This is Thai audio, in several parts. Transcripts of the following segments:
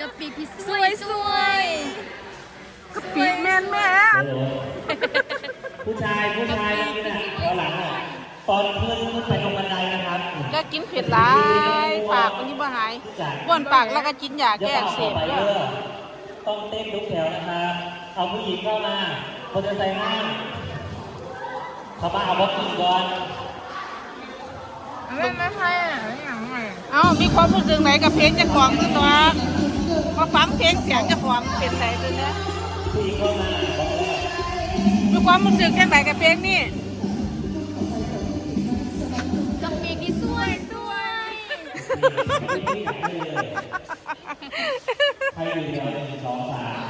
กะปิพี่สสววยยสสววยยปีแม่นแม่ผู้ชายผู้ชายนี่นะเอาหลังอะตอนเพื่อนขึ้นไปตรงบันไดนะครับก็กินเผ็ดหลายปากมันยิ่งบ่หายบ้วนปากแล้วก็กินยาอย่าแก้ต่อัอกเสต่อบไปด้เด้วยอต้องเต้นทุกแถวนะครับเอาผู้หญิงเข้ามาคนจะใส่หน้าเขามาเอาบล็อกกิ้งก่อน เล่นไม่ใช่อะไม่อย่างไรเอ้ามีความรู้สึกไหนกับเพลงเจะของตัวตัวมาฟังเพลงเสียงเจะของเป็นไรตัวเนี้ยผู้หญิงเข้ามาบอกเลยมีความรู้สึกยังไงกับเพลงนี่กะปิพี่สวยสวยใครอยู่เดียวหนึ่งสองสาม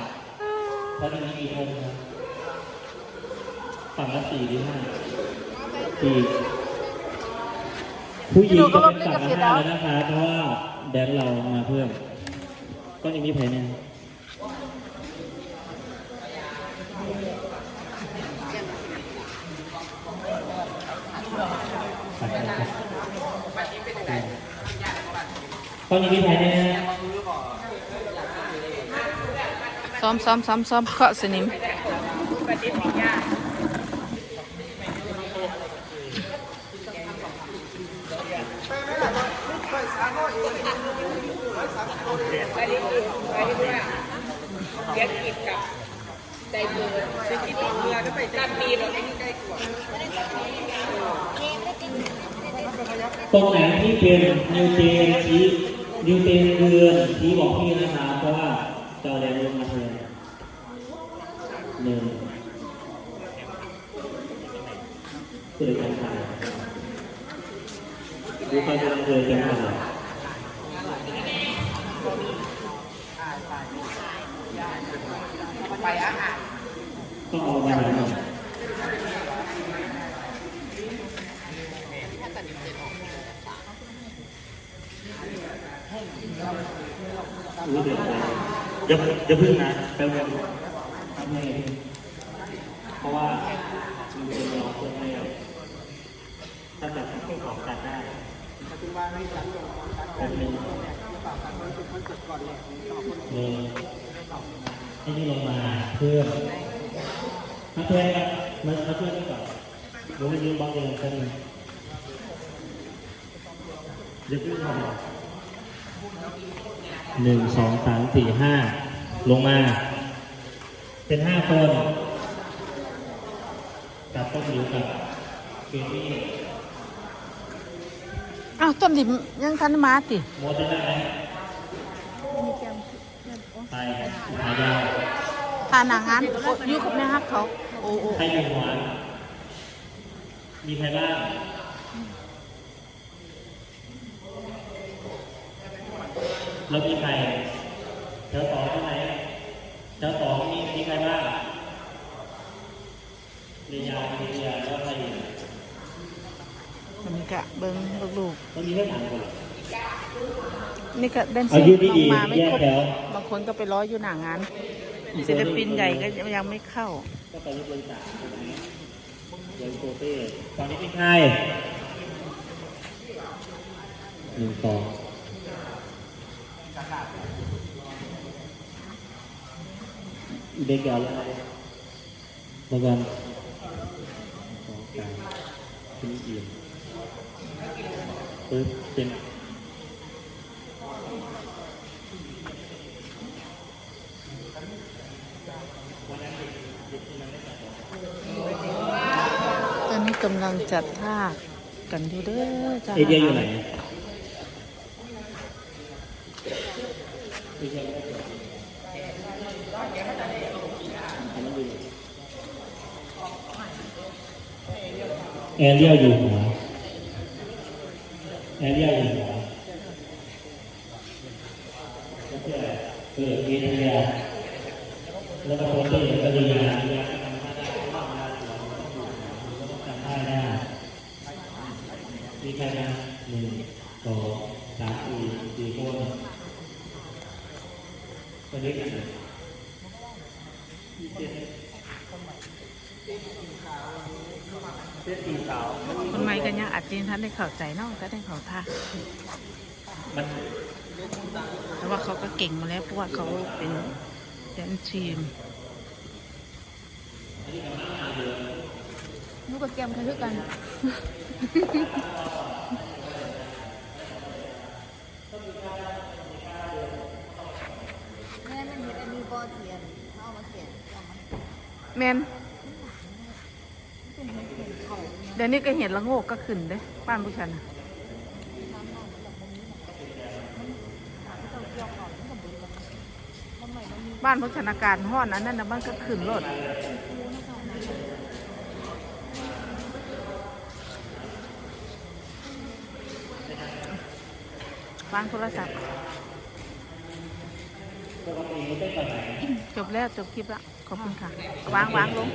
เขาจะมีกี่คนครับฝั่งละสี่หรือห้าสี่ ผู้หญิงก็เป็นฝั่งละห้าแล้วนะคะเพราะว่าแดนเรามาเพิ่มก็ยังมีแผนเนี่ยก็ยังมีแผนเนี่ยซ้อมซ้อมซ้อมซ้อมเคาะสนิม กิจกับไดเบอร์ไปกินเมื่อก็ไปจัดปีเราไม่ใกล้กว่าตรงไหนที่เป็นนิวเตนชีนิวเตนเรือนชี้บอกพี่นะครับเพราะว่าจะอแรงลงมาเทนหนึ่งเกิดกันไปดูความเป็นเกิดกันไะารถ่ายต้องเอามาหน่อยรู้เดือดเลยอย่าอย่าพึ่งนะแป๊บเดียวทำให้เพราะว่ามันเป็นเราคนให้ถ้าแบบให้ของตัดได้แบบนึงเลยให้นี่ ลงมาเพื่อมาเพื่อนครับมามาช่วยกันก่อนดูไปยืนบล็อกเองกันเลยอย่าพึ่งทำหนึ่งสองสามสี่ห้าลงมา เป็นห้าคนกับต้นหิวกับเกมี่อ้าวต้นดิมยังทันมาติโมเดลไหม ไปหายาวทานอาหารโอ้อยู่กับแม่ฮักเขา โอ้โอ้ใครอยู่หัวมีใครบ้างแล้วมีใครแถวสองที่ไหนแถวสองมีมีใครบ้างเรียนยาเรียนยาแล้วใครอยู่มันนี่กะเบิ้งลูกต้องมีแค่สามคนเหรอๆนี่กะเดนเซอเอาร์ยืนลดีงๆมาไม่ครบ แยกแถวบางคนก็ไปร้อยอยู่หน้างานศิลปินใหญ่ก็ยังไม่เข้า ก็ไปบริจาคตรงนี้เดินโคเต้ตอนนี้เป็นใครหนึ่งสองเด็กเอาอะไรมากันสองสามขึ้นเอียงปึ๊บเป็น ตอนนี้ กำลังจัดท่ากันอยู่เด้อจ้าเอเดียอยู่ไหนแอเรียอยู่หัวแอเรียอยู่หัวเออเอเรียแล้วก็โปรเตอร์ก็ดีนะจำได้ได้ มีใครนะหนึ่งสองสามสี่สี่คนคนนี้กันสื้อสีขาวมันคนใหม่กันยังอาจจะท่านได้เข้าใจเนาะก็ได้เข้าท่ามันแต่ว่าเขาก็เก่งมาแล้วเพราะว่าเขาเป็นแดนทีม หนูกับแกมคันคือกัน แม่มันเห็นอันนี้บ่เทียนเอามาเขียนเอามาแมนเดี๋ยวนี้ก็เห็นละโงกก็ขึ้นเด้บ้านผู้ชันน่ะบ้านผู้ชันอากาศห้อนอันนั้นนะมันก็ขึ้นรถ วางโทรศัพท์ปกติมันได้ตอนไหนจบแล้วจบคลิปแล้วขอบคุณค่ะ วางวางลง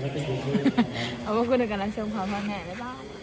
แล้วเป็นยูทูบเอาว่าคุณในการรับชมความพ่อแม่บ๊ายบายเ